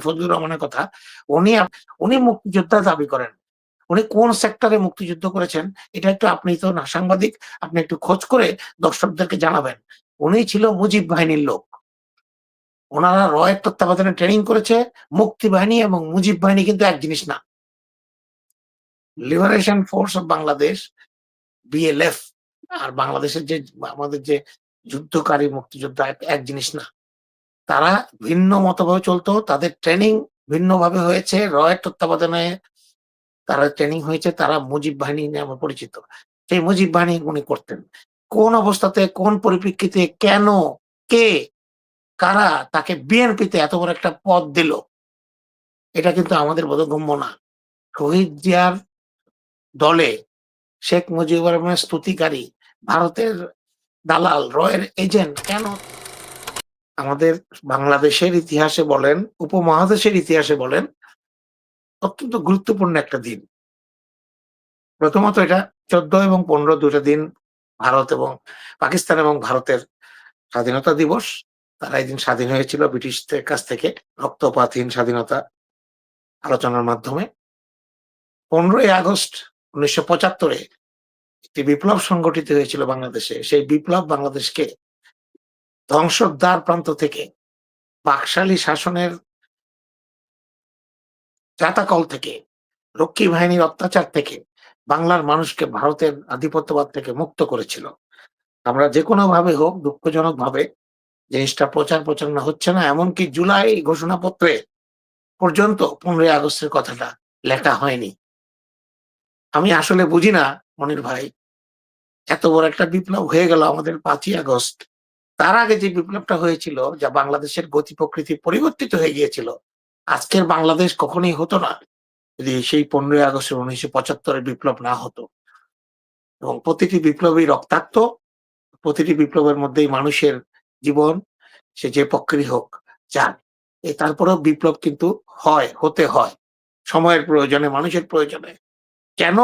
ফজলুর রহমানের কথা, উনি উনি মুক্তিযোদ্ধা দাবি করেন। উনি কোন সেক্টরে মুক্তিযুদ্ধ করেছেন, এটা একটু আপনি তো না, সাংবাদিক, আপনি একটু খোঁজ করে দর্শকদেরকে জানাবেন। উনি ছিল মুজিব বাহিনীর লোক। ওনারা রয়ের তত্ত্বাবধানে ট্রেনিং করেছে, মুক্তি বাহিনী এবং মুজিব বাহিনী কিন্তু এক জিনিস না। Liberation force of Bangladesh BLF আর বাংলাদেশের যে, আমাদের যে যুদ্ধকারী মুক্তিযোদ্ধা, এক জিনিস না। তারা ভিন্ন মতভাবে চলতো, তাদের ট্রেনিং ভিন্নভাবে হয়েছে, রয়ের তত্ত্বাবধানে তারা ট্রেনিং হয়েছে, তারা মুজিব বাহিনী নামে পরিচিত। সেই মুজিব বাহিনী উনি করতেন। কোন অবস্থাতে, কোন পরিপ্রেক্ষিতে, কেন, কে, কারা তাকে বিএনপিতে এত বড় একটা পদ দিল, এটা কিন্তু আমাদের বোধগম্য না। শহীদ জিয়ার দলে শেখ মুজিবুর রহমানের স্তুতিকারী ভারতের দালাল, রয়ের এজেন্ট কেন আমাদের বাংলাদেশের ইতিহাসে বলেন, উপমহাদেশের ইতিহাসে বলেন, অত্যন্ত গুরুত্বপূর্ণ একটা দিন। প্রথমত এটা চোদ্দ এবং পনেরো দুটা দিন ভারত এবং পাকিস্তান এবং ভারতের স্বাধীনতা দিবস। তারা এই দিন স্বাধীন হয়েছিল ব্রিটিশদের কাছ থেকে রক্তপাতহীন স্বাধীনতা আলোচনার মাধ্যমে। পনেরোই আগস্ট উনিশশো পঁচাত্তরে একটি বিপ্লব সংগঠিত হয়েছিল বাংলাদেশে। সেই বিপ্লব বাংলাদেশকে ধ্বংসর দ্বার প্রান্ত থেকে বাকশালী শাসনের চাতাকল থেকে, রক্ষী বাহিনীর অত্যাচার থেকে বাংলার মানুষকে ভারতের আধিপত্যবাদ থেকে মুক্ত করেছিল। আমরা যে কোনো ভাবে হোক দুঃখজনক ভাবে জিনিসটা প্রচার প্রচারণা হচ্ছে না, এমনকি জুলাই ঘোষণাপত্রে পর্যন্ত পনেরোই আগস্টের কথাটা লেখা হয়নি। আমি আসলে বুঝি না, মনির ভাই, এত বড় একটা বিপ্লব হয়ে গেল আমাদের পাঁচই আগস্ট। তার আগে যে বিপ্লবটা হয়েছিল, যা বাংলাদেশের গতি প্রকৃতি পরিবর্তিত হয়ে গিয়েছিল, আজকের বাংলাদেশ কখনোই হতো না। যদি সেই পনেরোই আগস্ট উনিশশো পঁচাত্তরের বিপ্লব না হতো। এবং প্রতিটি বিপ্লবী রক্তাক্ত, প্রতিটি বিপ্লবের মধ্যেই মানুষের জীবন, সে যে পক্ষেরই হোক যান এ তারপরেও বিপ্লব কিন্তু হয়, হতে হয়। সময়ের প্রয়োজনে, মানুষের প্রয়োজনে। কেন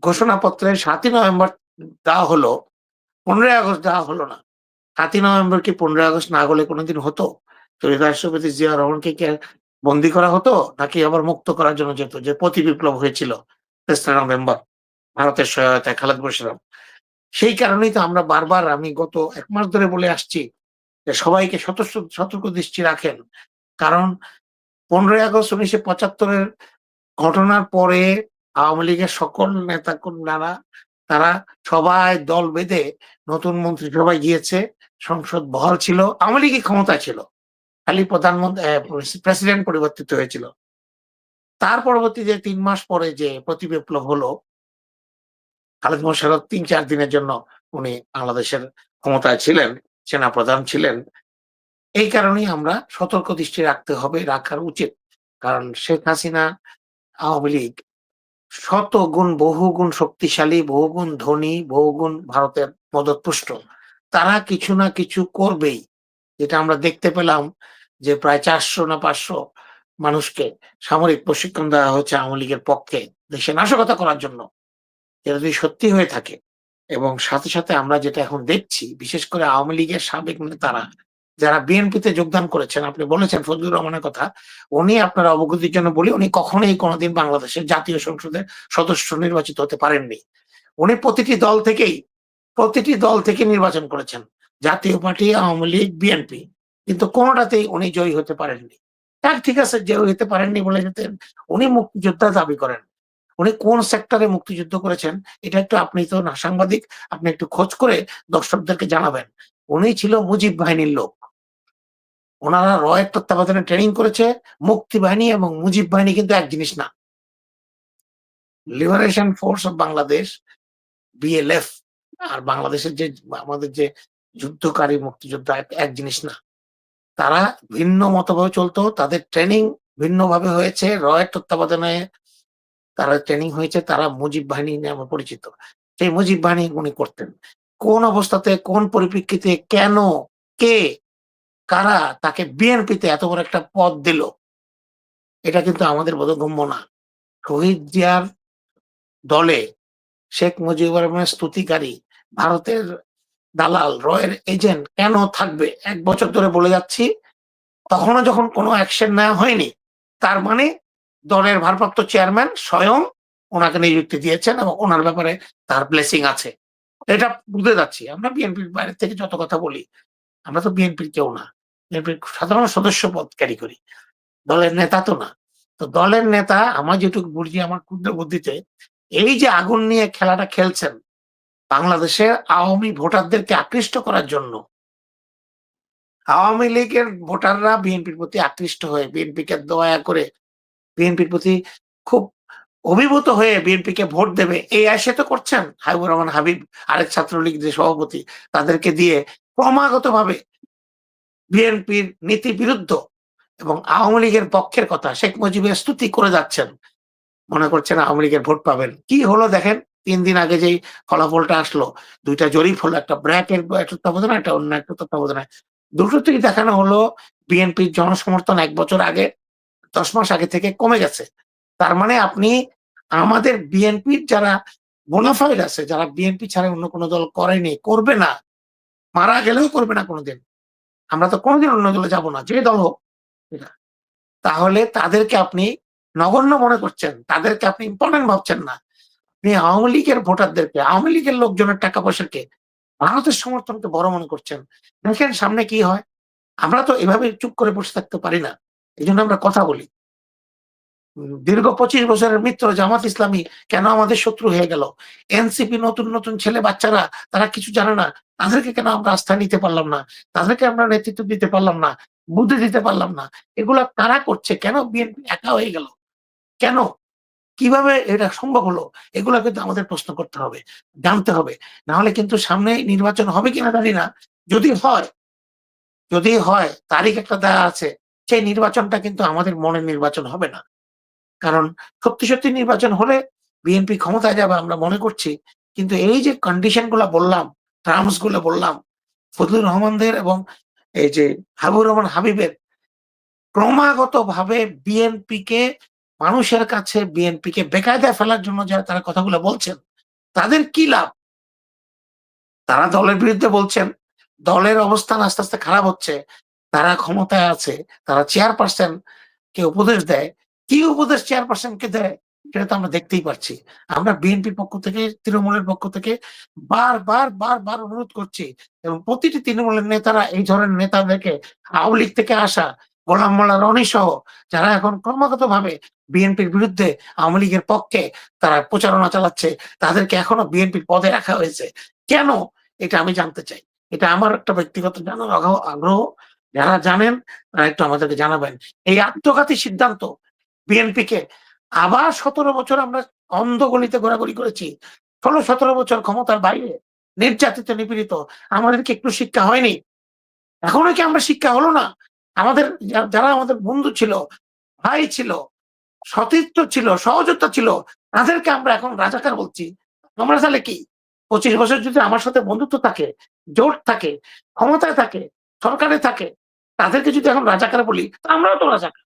ঘোষণাপত্রে সাতই নভেম্বর দেওয়া হলো, পনেরোই আগস্ট দেওয়া হলো না? সাতই নভেম্বর কি পনেরোই আগস্ট না হলে কোনোদিন হতো? শহীদ রাষ্ট্রপতি জিয়া রহমানকে বন্দি করা হতো? নাকি আবার মুক্ত করার জন্য যেত? যে প্রতি বিপ্লব হয়েছিল তেসরা নভেম্বর, ভারতের সহায়তায় খালেদ বসিরাম। সেই কারণেই তো আমরা বারবার, আমি গত এক মাস ধরে বলে আসছি যে সবাইকে সতর্ক দৃষ্টি রাখেন। কারণ পনেরোই আগস্ট উনিশশো পঁচাত্তরের ঘটনার পরে আওয়ামী লীগের সকল নেতা কন্যারা তারা সবাই দল বেঁধে নতুন মন্ত্রিসভায় গিয়েছে। সংসদ বহাল ছিল, আওয়ামী লীগই ক্ষমতা ছিল। খালি প্রধানমন্ত্রী প্রেসিডেন্ট পরিবর্তিত হয়েছিল। তার পরবর্তীতে তিন মাস পরে যে প্রতি বিপ্লব হলো, খালেদ মোশারফ তিন, চার দিনের জন্য উনি বাংলাদেশের ক্ষমতায় ছিলেন সেনা প্রধান ছিলেন। এই কারণেই আমরা সতর্ক দৃষ্টি রাখতে হবে, রাখার উচিত। কারণ শেখ হাসিনা আওয়ামী লীগ শত গুণ বহু গুণ শক্তিশালী, বহুগুণ ধনী, বহুগুণ ভারতের মদতপুষ্ট। তারা কিছু না কিছু করবেই। যেটা আমরা দেখতে পেলাম যে প্রায় চারশো না পাঁচশো মানুষকে সামরিক প্রশিক্ষণ দেওয়া হচ্ছে আওয়ামী লীগের পক্ষে দেশে নাশকতা করার জন্য। এটা যদি সত্যি হয়ে থাকে এবং সাথে সাথে আমরা যেটা এখন দেখছি, বিশেষ করে আওয়ামী লীগের সাবেক নেতারা যারা বিএনপিতে যোগদান করেছেন, আপনি বলেছেন ফজলুর রহমানের কথা, উনি আপনার অবগতির জন্য বলি, উনি কখনোই কোনোদিন বাংলাদেশের জাতীয় সংসদের সদস্য নির্বাচিত হতে পারেননি। উনি প্রতিটি দল থেকেই প্রতিটি দল থেকে নির্বাচন করেছেন। জাতীয় পার্টি, আওয়ামী লীগ বিএনপি কিন্তু কোনোটাতেই উনি জয়ী হতে পারেননি। তার ঠিক আছে, জয়ী হতে পারেননি বলে যেতেন। উনি মুক্তিযোদ্ধা দাবি করেন। উনি কোন সেক্টরে মুক্তিযুদ্ধ করেছেন, এটা একটু আপনি তো না সাংবাদিক, আপনি একটু খোঁজ করে দর্শকদেরকে জানাবেন। উনি ছিল মুজিব বাহিনীর লোক। ওনারা রয়ের তত্ত্বাবধানে ট্রেনিং করেছে, মুক্তি বাহিনী এবং মুজিব বাহিনী কিন্তু এক জিনিস না। Liberation force of Bangladesh BLF আর বাংলাদেশের যে আমাদের যে যুদ্ধকারী মুক্তিযোদ্ধা এক জিনিস না। তারা ভিন্ন মতভাবে চলতো, তাদের ট্রেনিং ভিন্নভাবে হয়েছে, রয়ের তত্ত্বাবধানে তারা ট্রেনিং হয়েছে, তারা মুজিব বাহিনী নামে পরিচিত। সেই মুজিব বাহিনী উনি করতেন। কোন অবস্থাতে, কোন পরিপ্রেক্ষিতে, কেন, কে, কারা তাকে বিএনপিতে এত বড় একটা পদ দিল, এটা কিন্তু আমাদের বোধগম্য না। শহীদ জিয়ার দলে শেখ মুজিবুর রহমানের স্তুতিকারী ভারতের দালাল, রয়ের এজেন্ট কেন থাকবে? এক বছর ধরে বলে যাচ্ছি, তখনও যখন কোনো অ্যাকশন নেওয়া হয়নি, তার মানে দলের ভারপ্রাপ্ত চেয়ারম্যান স্বয়ং ওনাকে নিযুক্তি দিয়েছেন এবং ওনার ব্যাপারে তার ব্লেসিং আছে। এটা বুঝতে যাচ্ছি। আমরা বিএনপির বাইরে থেকে যত কথা বলি, আমরা তো বিএনপির কেউ না। বিএনপির সাধারণ সদস্য পদ ক্যারি করি। দলের নেতা তো না। তো দলের নেতা, আমার যেটুকু বুঝি, আমার ক্ষুদ্র বুদ্ধিতে, এই যে আগুন নিয়ে খেলাটা খেলছেন বাংলাদেশের আওয়ামী ভোটারদেরকে আকৃষ্ট করার জন্য। আওয়ামী লীগের ভোটাররা বিএনপির প্রতি আকৃষ্ট হয়ে, বিএনপিকে দয়া করে, বিএনপির প্রতি খুব অভিভূত হয়ে বিএনপিকে ভোট দেবে। এই আশে তো করছেন। হাবিবুর রহমান হাবিব, আরেক ছাত্রলীগ যে সভাপতি, তাদেরকে দিয়ে ক্রমাগত ভাবে বিএনপির নীতি বিরুদ্ধ এবং আওয়ামী লীগের পক্ষের কথা শেখ মুজিবের স্তুতি করে যাচ্ছেন। মনে করছেন আওয়ামী লীগের ভোট পাবেন। কি হলো দেখেন? তিন দিন আগে যেই ফলাফলটা আসলো, দুইটা জরিপ হলো, একটা ব্র্যাকের তত্ত্বাবধানে একটা অন্য একটা তত্ত্বাবধানে দুটো থেকে দেখানো হলো বিএনপির জনসমর্থন এক বছর আগে, দশ মাস আগে থেকে কমে গেছে। তার মানে আপনি আমাদের বিএনপির যারা বোনাফাইড আছে, যারা বিএনপি ছাড়া অন্য কোনো দল করেনি, করবে না, মারা গেলেও করবে না কোনোদিন। আমরা তো কোনোদিন অন্য দলে যাব না, যে দল হোক। তাহলে তাদেরকে আপনি নগণ্য মনে করছেন, তাদেরকে আপনি ইম্পর্টেন্ট ভাবছেন না। আপনি আওয়ামী লীগের ভোটারদেরকে, আওয়ামী লীগের লোকজনের টাকা পয়সাকে ভারতের সমর্থনকে বড় মনে করছেন। দেখেন সামনে কি হয়? আমরা তো এভাবে চুপ করে বসে থাকতে পারি না। এই জন্য আমরা কথা বলি। দীর্ঘ পঁচিশ বছরের মিত্র জামাত ইসলামী কেন আমাদের শত্রু হয়ে গেল? এনসিপি নতুন নতুন ছেলে বাচ্চারা, তারা কিছু জানে না। তাদেরকে কেন আমরা আস্থা নিতে পারলাম না? তাদেরকে আমরা নেতৃত্ব দিতে পারলাম না? বুদ্ধি দিতে পারলাম না? এগুলা কারা করছে। কেন বিএনপি একা হয়ে গেল? কেন? কীভাবে এটা সম্ভব হলো, এগুলো কিন্তু আমাদের প্রশ্ন করতে হবে, জানতে হবে। না হলে কিন্তু সামনে নির্বাচন হবে কিনা জানি না। যদি হয় যদি হয়, তারিখ একটা দেওয়া আছে, সেই নির্বাচনটা কিন্তু আমাদের মনের নির্বাচন হবে না। কারণ সত্যি সত্যি নির্বাচন হলে বিএনপি ক্ষমতায় যাবে আমরা মনে করছি, কিন্তু এই যে কন্ডিশনগুলা বললাম টার্মসগুলো বললাম, ফজলুর রহমানদের এবং এই যে হাবিবুর রহমান হাবিবের ক্রমাগত ভাবে বিএনপি কে মানুষের কাছে বিএনপি কে বেকায়দায় ফেলার জন্য যারা তারা কথাগুলো বলছেন, তাদের কি লাভ? তারা দলের বিরুদ্ধে বলছেন, দলের অবস্থান আস্তে আস্তে খারাপ হচ্ছে, তারা ক্ষমতায় আছে, তারা চেয়ারপারসন কে উপদেশ দেয়। কি উপদেশ চেয়ারপারসন কে দেয়, সেটা তো আমরা দেখতেই পাচ্ছি আমরা বিএনপির পক্ষ থেকে, তৃণমূলের পক্ষ থেকে বারবার বারবার অনুরোধ করছি এবং প্রতিটি তৃণমূলের নেতারা এই ধরনের নেতাদেরকে আওয়ামী লীগ থেকে আসা গোলাম মোল্লা রনি সহ যারা এখন ক্রমাগত ভাবে বিএনপির বিরুদ্ধে আওয়ামী লীগের পক্ষে তারা প্রচারণা চালাচ্ছে, তাদেরকে এখনও বিএনপির পদে রাখা হয়েছে। কেন? এটা আমি জানতে চাই। এটা আমার একটা ব্যক্তিগত জানার আগ্রহ- যারা জানেন, তারা একটু আমাদেরকে জানাবেন। এই আত্মঘাতী সিদ্ধান্ত বিএনপি কে আবার সতেরো বছর আমরা অন্ধগলিতে ঘোরাঘুরি করেছি। ষোলো সতেরো বছর ক্ষমতার বাইরে নির্যাতিত নিপীড়িত। আমাদেরকে একটু শিক্ষা হয়নি। এখনও কি আমরা শিক্ষা হলো না? আমাদের যারা আমাদের বন্ধু ছিল, ভাই ছিল, সতীর্থ ছিল, সহযোদ্ধা ছিল, তাদেরকে আমরা এখন রাজাকার বলছি। আমরা তাহলে কি? পঁচিশ বছর যদি আমার সাথে বন্ধুত্ব থাকে, জোট থাকে, ক্ষমতায় থাকে, সরকারে থাকে, তাদেরকে যদি এখন রাজাকার বলি আমরাও তো রাজাকার।